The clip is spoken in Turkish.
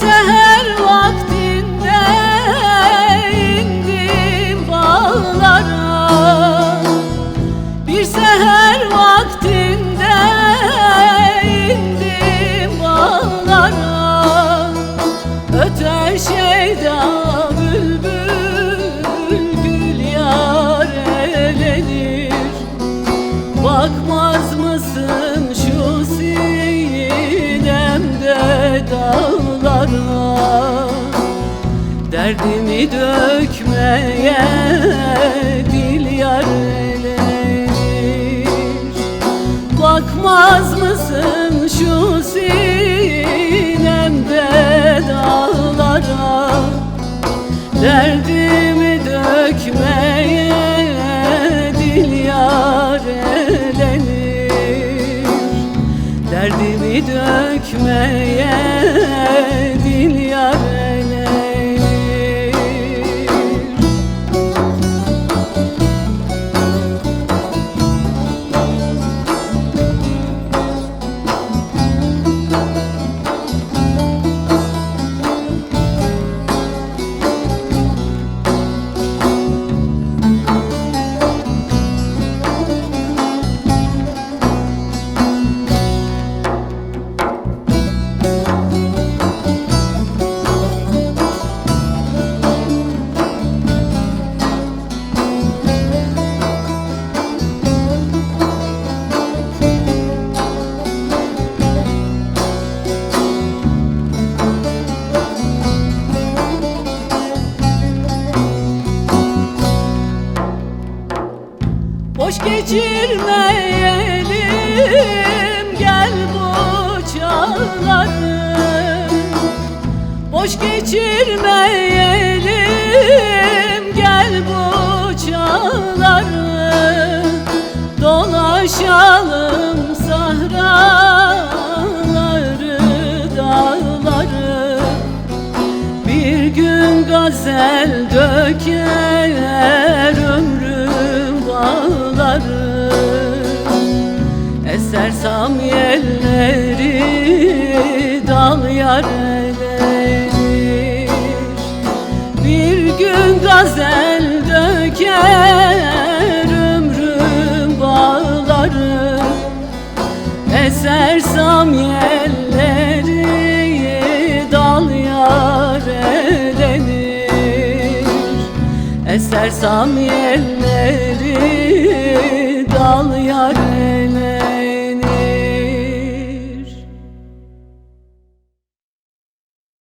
Seher vaktinde indim bağlara Bir seher vaktinde indim bağlara Öter şeyda bülbül gül yar elenir. Bakmaz mısın dağlara Derdimi dökmeye dil yar elenir Bakmaz mısın şu sinemde dağlara? Derdimi dökmeye dil yar elenir Derdimi dökmeye Boş geçirmeyelim gel bu çağları. Boş geçirmeyelim gel bu çağları. Dolaşalım sahraları dağları. Bir gün gazel döker ömrüm bağları Eser samyelleri dal yar elenir Bir gün gazel döker ömrüm bağları. Eser samyelleri dal yar elenir Eser samyelleri yar elenir